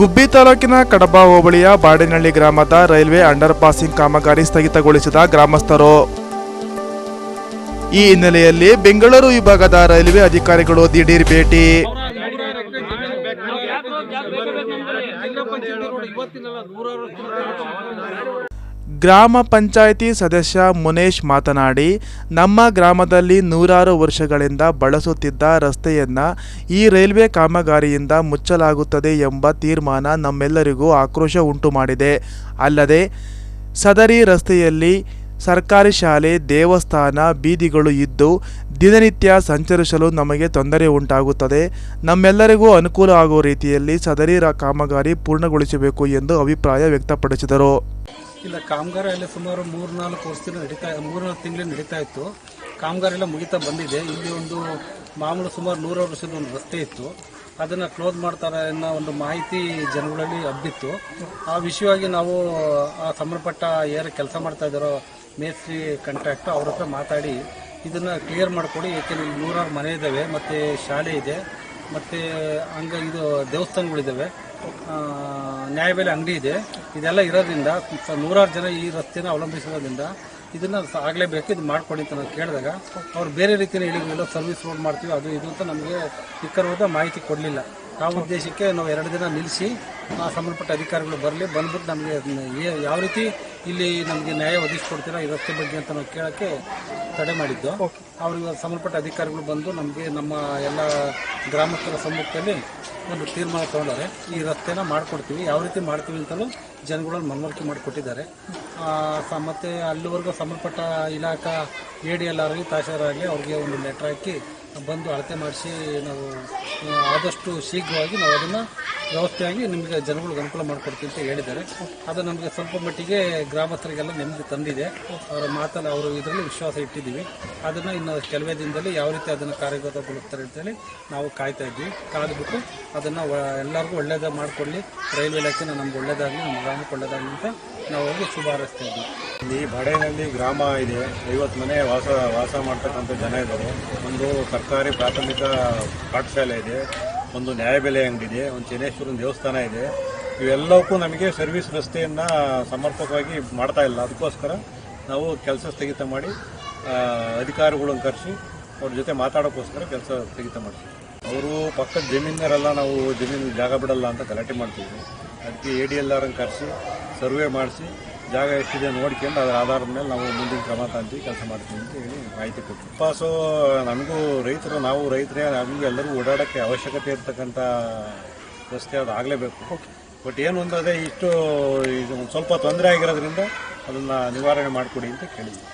ಗುಬ್ಬಿ ತಾಲೂಕಿನ ಕಡಬ ಹೋಬಳಿಯ ಬಾಡಿನಹಳ್ಳಿ ಗ್ರಾಮದ ರೈಲ್ವೆ ಅಂಡರ್ ಪಾಸಿಂಗ್ ಕಾಮಗಾರಿ ಸ್ಥಗಿತಗೊಳಿಸಿದ ಗ್ರಾಮಸ್ಥರು. ಈ ಹಿನ್ನೆಲೆಯಲ್ಲಿ ಬೆಂಗಳೂರು ವಿಭಾಗದ ರೈಲ್ವೆ ಅಧಿಕಾರಿಗಳು ದಿಢೀರ್ ಭೇಟಿ. ಗ್ರಾಮ ಪಂಚಾಯಿತಿ ಸದಸ್ಯ ಮುನೇಶ್ ಮಾತನಾಡಿ, ನಮ್ಮ ಗ್ರಾಮದಲ್ಲಿ ನೂರಾರು ವರ್ಷಗಳಿಂದ ಬಳಸುತ್ತಿದ್ದ ರಸ್ತೆಯನ್ನ ಈ ರೈಲ್ವೆ ಕಾಮಗಾರಿಯಿಂದ ಮುಚ್ಚಲಾಗುತ್ತದೆ ಎಂಬ ತೀರ್ಮಾನ ನಮ್ಮೆಲ್ಲರಿಗೂ ಆಕ್ರೋಶ ಉಂಟು ಮಾಡಿದೆ ಅಲ್ಲದೆ, ಸದರಿ ರಸ್ತೆಯಲ್ಲಿ ಸರ್ಕಾರಿ ಶಾಲೆ, ದೇವಸ್ಥಾನ ಬೀದಿಗಳು ಇದ್ದು ದಿನನಿತ್ಯ ಸಂಚರಿಸಲು ನಮಗೆ ತೊಂದರೆ ಉಂಟಾಗುತ್ತದೆ. ನಮ್ಮೆಲ್ಲರಿಗೂ ಅನುಕೂಲ ಆಗುವ ರೀತಿಯಲ್ಲಿ ಸದರಿ ಕಾಮಗಾರಿ ಪೂರ್ಣಗೊಳಿಸಬೇಕು ಎಂದು ಅಭಿಪ್ರಾಯ ವ್ಯಕ್ತಪಡಿಸಿದರು. ಇಲ್ಲ, ಕಾಮಗಾರ ಎಲ್ಲ ಸುಮಾರು ಮೂರು ನಾಲ್ಕು ವರ್ಷದಿಂದ ನಡೀತಾ ಮೂರು ನಾಲ್ಕು ತಿಂಗಳು ನಡೀತಾ ಇತ್ತು. ಕಾಮಗಾರಿ ಎಲ್ಲ ಮುಗಿತಾ ಬಂದಿದೆ. ಇಲ್ಲಿ ಒಂದು ಮಾಮೂಲು ಸುಮಾರು ನೂರು ವರ್ಷದ ಒಂದು ರಸ್ತೆ ಇತ್ತು. ಅದನ್ನು ಕ್ಲೋಸ್ ಮಾಡ್ತಾರೆ ಅನ್ನೋ ಒಂದು ಮಾಹಿತಿ ಜನಗಳಲ್ಲಿ ಹಬ್ಬಿತ್ತು. ಆ ವಿಷಯವಾಗಿ ನಾವು, ಆ ಸಂಬಂಧಪಟ್ಟ ಯಾರು ಕೆಲಸ ಮಾಡ್ತಾ ಇದ್ದಾರೋ ಮೇಸ್ತ್ರಿ ಕಾಂಟ್ರಾಕ್ಟ್ ಅವ್ರ ಹತ್ರ ಮಾತಾಡಿ, ಇದನ್ನು ಕ್ಲಿಯರ್ ಮಾಡಿಕೊಡಿ. ಏಕೆಂದರೆ ಇಲ್ಲಿ ನೂರಾರು ಮನೆ ಇದ್ದಾವೆ, ಮತ್ತು ಶಾಲೆ ಇದೆ, ಮತ್ತು ಹಂಗ ಇದು ದೇವಸ್ಥಾನಗಳಿದ್ದಾವೆ. ನ್ಯಾಯಬೆಲೆ ಅಂಗಡಿ ಇದೆ. ಇದೆಲ್ಲ ಇರೋದ್ರಿಂದ ನೂರಾರು ಜನ ಈ ರಸ್ತೆನ ಅವಲಂಬಿಸಿರೋದ್ರಿಂದ ಇದನ್ನ ಆಗಲೇಬೇಕು, ಇದು ಮಾಡ್ಕೊಡಿ ಅಂತ ನಾವು ಕೇಳಿದಾಗ ಅವ್ರು ಬೇರೆ ರೀತಿಯಲ್ಲಿ ಹೇಳಿದ್ರು ಸರ್ವಿಸ್ ರೋಡ್ ಮಾಡ್ತೀವಿ, ಅದು ಇದು ಅಂತ ನಮಗೆ ನಿಖರವಾದ ಮಾಹಿತಿ ಕೊಡಲಿಲ್ಲ. ಆ ಉದ್ದೇಶಕ್ಕೆ ನಾವು ಎರಡು ದಿನ ನಿಲ್ಲಿಸಿ ಆ ಸಂಬಂಧಪಟ್ಟ ಅಧಿಕಾರಿಗಳು ಬರಲಿ ಬಂದ್ಬಿಟ್ಟು ನಮಗೆ ಯಾವ ರೀತಿ ಇಲ್ಲಿ ನಮಗೆ ನ್ಯಾಯ ಒದಗಿಸ್ಕೊಡ್ತೀರಾ ಈ ರಸ್ತೆ ಬಗ್ಗೆ ಅಂತ ನಾವು ಕೇಳೋಕ್ಕೆ ತಡೆ ಮಾಡಿದ್ದು. ಅವ್ರಿಗೆ ಸಂಬಂಧಪಟ್ಟ ಅಧಿಕಾರಿಗಳು ಬಂದು ನಮಗೆ ನಮ್ಮ ಎಲ್ಲ ಗ್ರಾಮಸ್ಥರ ಸಮ್ಮುಖದಲ್ಲಿ ಒಂದು ತೀರ್ಮಾನ ತಗೊಂಡಾರೆ ಈ ರಸ್ತೆನ ಮಾಡ್ಕೊಡ್ತೀವಿ. ಯಾವ ರೀತಿ ಮಾಡ್ತೀವಿ ಅಂತಲೂ ಜನಗಳಲ್ಲಿ ಮನವರಿಕೆ ಮಾಡಿಕೊಟ್ಟಿದ್ದಾರೆ. ಮತ್ತು ಅಲ್ಲಿವರೆಗೂ ಸಂಬಂಧಪಟ್ಟ ಇಲಾಖಾ ಎ ಡಿ ಎಲ್ ಆಗಲಿ ತಹಶೀಲ್ದಾರ್ ಆಗಲಿ ಅವ್ರಿಗೆ ಒಂದು ಲೆಟ್ರ್ ಹಾಕಿ ಬಂದು ಅಳತೆ ಮಾಡಿಸಿ ನಾವು ಆದಷ್ಟು ಶೀಘ್ರವಾಗಿ ನಾವು ಅದನ್ನು ವ್ಯವಸ್ಥೆಯಾಗಿ ನಿಮಗೆ ಜನಗಳಿಗೆ ಅನುಕೂಲ ಮಾಡಿಕೊಡ್ತೀವಿ ಅಂತ ಹೇಳಿದ್ದಾರೆ. ಅದು ನಮಗೆ ಸ್ವಲ್ಪ ಮಟ್ಟಿಗೆ ಗ್ರಾಮಸ್ಥರಿಗೆಲ್ಲ ನೆಮ್ಮದಿ ತಂದಿದೆ. ಅವರ ಮಾತಲ್ಲಿ ಅವರು ಇದರಲ್ಲಿ ವಿಶ್ವಾಸ ಇಟ್ಟಿದ್ದೀವಿ. ಅದನ್ನು ಇನ್ನು ಕೆಲವೇ ದಿನದಲ್ಲಿ ಯಾವ ರೀತಿ ಅದನ್ನು ಕಾರ್ಯಗತಗೊಳಿಸ್ತಾರೆ ಅಂತೇಳಿ ನಾವು ಕಾಯ್ತಾ ಇದ್ವಿ ಕಾದ್ಬಿಟ್ಟು ಅದನ್ನು ಎಲ್ಲರಿಗೂ ಒಳ್ಳೇದಾಗ ಮಾಡಿಕೊಳ್ಳಿ. ರೈಲ್ವೆ ಇಲಾಖೆನ ನಮ್ಗೆ ಒಳ್ಳೇದಾಗಲಿ ನಮ್ಮ ಗ್ರಾಮಕ್ಕೆ ಒಳ್ಳೇದಾಗಲಿ ಅಂತ ನಾವು ಹೋಗಿ ಶುಭ ಹಾರೈಸ್ತಾ ಇದ್ವಿ ಇಲ್ಲಿ ಬಾಡೇನಹಳ್ಳಿ ಗ್ರಾಮ ಇದೆ. ಐವತ್ತು ಮನೆ ವಾಸ ವಾಸ ಮಾಡ್ತಕ್ಕಂಥ ಜನ ಇದ್ದಾರೆ. ಒಂದು ಸರ್ಕಾರಿ ಪ್ರಾಥಮಿಕ ಪಾಠಶಾಲೆ ಇದೆ. ಒಂದು ನ್ಯಾಯಬೆಲೆ ಅಂಗಡಿ ಇದೆ ಒಂದು ಚನ್ನೇಶ್ವರನ ದೇವಸ್ಥಾನ ಇದೆ. ಇವೆಲ್ಲವಕ್ಕೂ ನಮಗೆ ಸರ್ವಿಸ್ ರಸ್ತೆಯನ್ನು ಸಮರ್ಪಕವಾಗಿ ಮಾಡ್ತಾ ಇಲ್ಲ. ಅದಕ್ಕೋಸ್ಕರ ನಾವು ಕೆಲಸ ಸ್ಥಗಿತ ಮಾಡಿ ಅಧಿಕಾರಿಗಳನ್ನು ಕರೆಸಿ ಅವ್ರ ಜೊತೆ ಮಾತಾಡೋಕ್ಕೋಸ್ಕರ ಕೆಲಸ ಸ್ಥಗಿತ ಮಾಡ್ತೀವಿ. ಅವರು ಪಕ್ಕದ ಜಮೀನರೆಲ್ಲ ನಾವು ಜಮೀನು ಜಾಗ ಬಿಡಲ್ಲ ಅಂತ ಗಲಾಟೆ ಮಾಡ್ತೀವಿ ಅದಕ್ಕೆ ಎ ಡಿ ಎಲ್ ಆರನ್ನು ಕರೆಸಿ, ಸರ್ವೆ ಮಾಡಿಸಿ ಜಾಗ ಎಷ್ಟಿದೆ ನೋಡ್ಕೊಂಡು ಅದರ ಆಧಾರದ ಮೇಲೆ ನಾವು ಮುಂದಿನ ಕ್ರಮ ತಗೊಂತೀವಿ ಕೆಲಸ ಮಾಡ್ತೀವಿ ಅಂತ ಹೇಳಿ ಮಾಹಿತಿ ಕೊಟ್ಟು ಪಾಸು ನಮಗೂ ರೈತರು ನಾವು ರೈತರೇ ನಮಗೂ ಎಲ್ಲರಿಗೂ ಓಡಾಡೋಕ್ಕೆ ಅವಶ್ಯಕತೆ ಇರತಕ್ಕಂಥ ರಸ್ತೆ ಅದು ಆಗಲೇಬೇಕು. ಬಟ್ ಏನು ಒಂದು ಅದೇ ಇಷ್ಟು ಇದು ಸ್ವಲ್ಪ ತೊಂದರೆ ಆಗಿರೋದ್ರಿಂದ ಅದನ್ನು ನಿವಾರಣೆ ಮಾಡಿಕೊಡಿ ಅಂತ ಕೇಳಿದ್ವಿ.